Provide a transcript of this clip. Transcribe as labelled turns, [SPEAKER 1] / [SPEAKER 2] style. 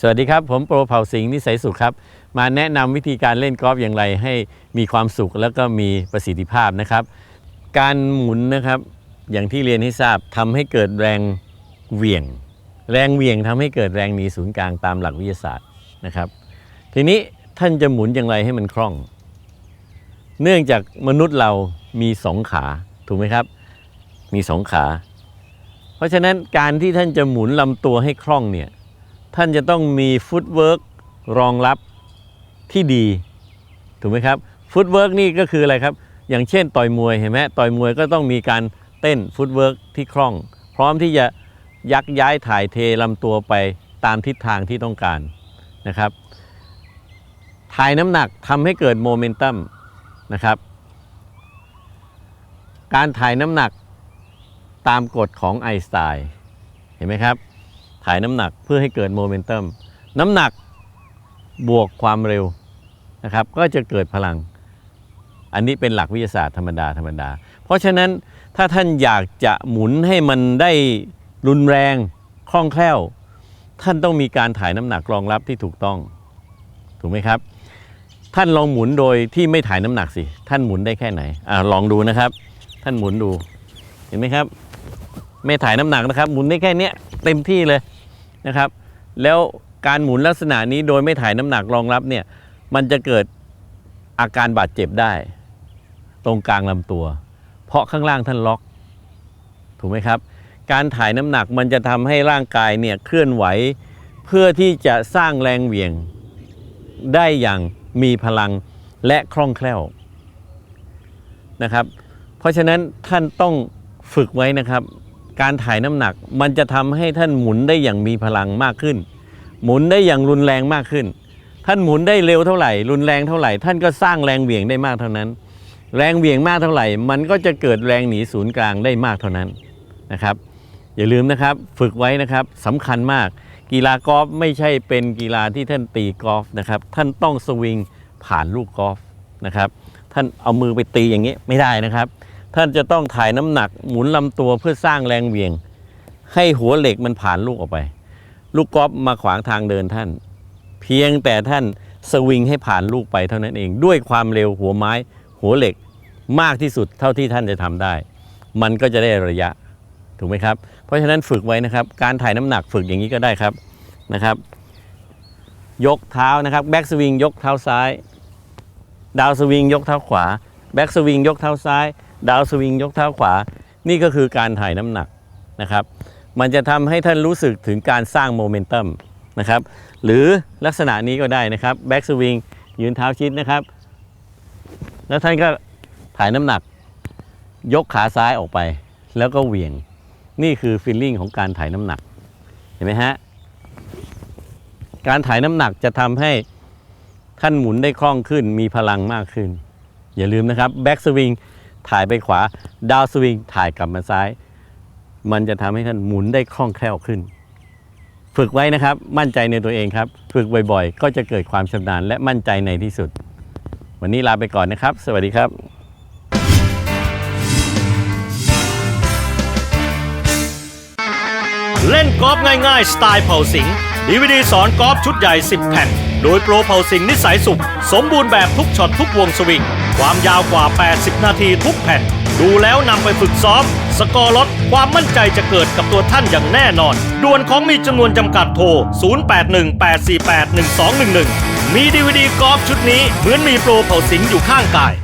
[SPEAKER 1] สวัสดีครับ ผมโปรเผ่าสิงห์นิสัยสุขครับ มาแนะนำวิธีการเล่นกอล์ฟอย่างไรให้มีความสุขแล้วก็มีประสิทธิภาพนะครับ การหมุนนะครับอย่างที่เรียนให้ทราบทำให้เกิดแรงเหวี่ยง แรงเหวี่ยงทำให้เกิดแรงหนีศูนย์กลางตามหลักวิทยาศาสตร์นะครับ ทีนี้ท่านจะหมุนอย่างไรให้มันคล่อง เนื่องจากมนุษย์เรามีสองขาถูกไหมครับ มีสองขา เพราะฉะนั้นการที่ท่านจะหมุนลำตัวให้คล่องเนี่ย ท่านจะต้องมีฟุตเวิร์กรองรับที่ดี ถูกไหมครับฟุตเวิร์กนี่ก็คืออะไรครับ อย่างเช่นต่อยมวยเห็นไหมต่อยมวยก็ต้องมีการเต้นฟุตเวิร์กที่คล่อง พร้อมที่จะยักย้ายถ่ายเทลำตัวไปตามทิศทางที่ต้องการนะครับถ่ายน้ำหนักทำให้เกิดโมเมนตัมนะครับ การถ่ายน้ำหนักตามกฎของไอน์สไตน์เห็นไหมครับ ถ่ายน้ำหนักเพื่อให้เกิดโมเมนตัมน้ำหนักบวกความเร็วนะครับก็จะเกิดพลัง อันนี้เป็นหลักวิทยาศาสตร์ธรรมดาธรรมดา เพราะฉะนั้นถ้าท่านอยากจะหมุนให้มันได้รุนแรงคล่องแคล่ว ท่านต้องมีการถ่ายน้ำหนักรองรับที่ถูกต้อง ถูกไหมครับ ท่านลองหมุนโดยที่ไม่ถ่ายน้ำหนักสิ ท่านหมุนได้แค่ไหนอ่าลองดูนะครับ ท่านหมุนดูเห็นไหมครับ ไม่ถ่ายน้ำหนักนะครับ หมุนได้แค่เนี้ยเต็มที่เลย นะครับ แล้วการหมุนลักษณะนี้โดยไม่ถ่ายน้ำหนักรองรับเนี่ยมันจะเกิดอาการบาดเจ็บได้ ตรงกลางลำตัว เพราะข้างล่างท่านล็อก ถูกไหมครับ การถ่ายน้ำหนักมันจะทำให้ร่างกายเนี่ยเคลื่อนไหว เพื่อที่จะสร้างแรงเหวี่ยงได้อย่างมีพลังและคล่องแคล่วนะครับ เพราะฉะนั้นท่านต้องฝึกไว้นะครับ การถ่ายน้ำหนัก มันจะทำให้ท่านหมุนได้อย่างมีพลังมากขึ้น หมุนได้อย่างรุนแรงมากขึ้น ท่านหมุนได้เร็วเท่าไหร่ รุนแรงเท่าไหร่ ท่านก็สร้างแรงเหวี่ยงได้มากเท่านั้น แรงเหวี่ยงมากเท่าไหร่ มันก็จะเกิดแรงหนีศูนย์กลางได้มากเท่านั้นนะครับอย่าลืมนะครับฝึกไว้นะครับสำคัญมาก กีฬากอล์ฟไม่ใช่เป็นกีฬาที่ท่านตีกอล์ฟนะครับท่านต้องสวิงผ่านลูกกอล์ฟนะครับท่านเอามือไปตีอย่างนี้ไม่ได้นะครับ ท่านจะต้องถ่ายน้ำหนักหมุนลำตัวเพื่อสร้างแรงเหวี่ยง ให้หัวเหล็กมันผ่านลูกออกไป ลูกกอล์ฟมาขวางทางเดินท่าน เพียงแต่ท่านสวิงให้ผ่านลูกไปเท่านั้นเอง ด้วยความเร็วหัวไม้หัวเหล็กมากที่สุดเท่าที่ท่านจะทำได้ มันก็จะได้ระยะถูกไหมครับ เพราะฉะนั้นฝึกไว้นะครับ การถ่ายน้ำหนักฝึกอย่างนี้ก็ได้ครับนะครับ ยกเท้านะครับแบ็กสวิงยกเท้าซ้าย ดาวสวิงยกเท้าขวาแบ็กสวิงยกเท้าซ้าย ดาวสวิงยกเท้าขวา นี่ก็คือการถ่ายน้ำหนักนะครับ มันจะทำให้ท่านรู้สึกถึงการสร้างโมเมนตัมนะครับ หรือลักษณะนี้ก็ได้นะครับแบ็กสวิงยืนเท้าชิดนะครับ แล้วท่านก็ถ่ายน้ำหนัก ยกขาซ้ายออกไป แล้วก็เหวี่ยง นี่คือฟีลลิ่งของการถ่ายน้ำหนัก เห็นไหมฮะ การถ่ายน้ำหนักจะทำให้ท่านหมุนได้คล่องขึ้น มีพลังมากขึ้น อย่าลืมนะครับแบ็กสวิง ถ่ายไปขวา ดาวสวิงถ่ายกลับมาซ้าย มันจะทำให้ท่านหมุนได้คล่องแคล่วขึ้น ฝึกไว้นะครับ มั่นใจในตัวเองครับ ฝึกบ่อยๆ ก็จะเกิดความชำนาญและมั่นใจในที่สุด วันนี้ลาไปก่อนนะครับ สวัสดีครับ
[SPEAKER 2] เล่นกอล์ฟง่ายๆ สไตล์เผ่าสิงดีวดีสอนกอล์ฟชุดใหญ่ 10 แผ่น โดยโปรเผ่าสิงนิสัยสุข สมบูรณ์แบบทุกช็อตทุกวงสวิง ความยาวกว่า 80 นาทีทุกแผ่น ดูแล้วนำไปฝึกซ้อม สกอร์ลดความมั่นใจจะเกิดกับตัวท่านอย่างแน่นอน ด่วนของมีจำนวนจำกัดโทร 0818481211 มีดีวดีกอล์ฟชุดนี้เหมือนมีโปรเผ่าสิงอยู่ข้างกาย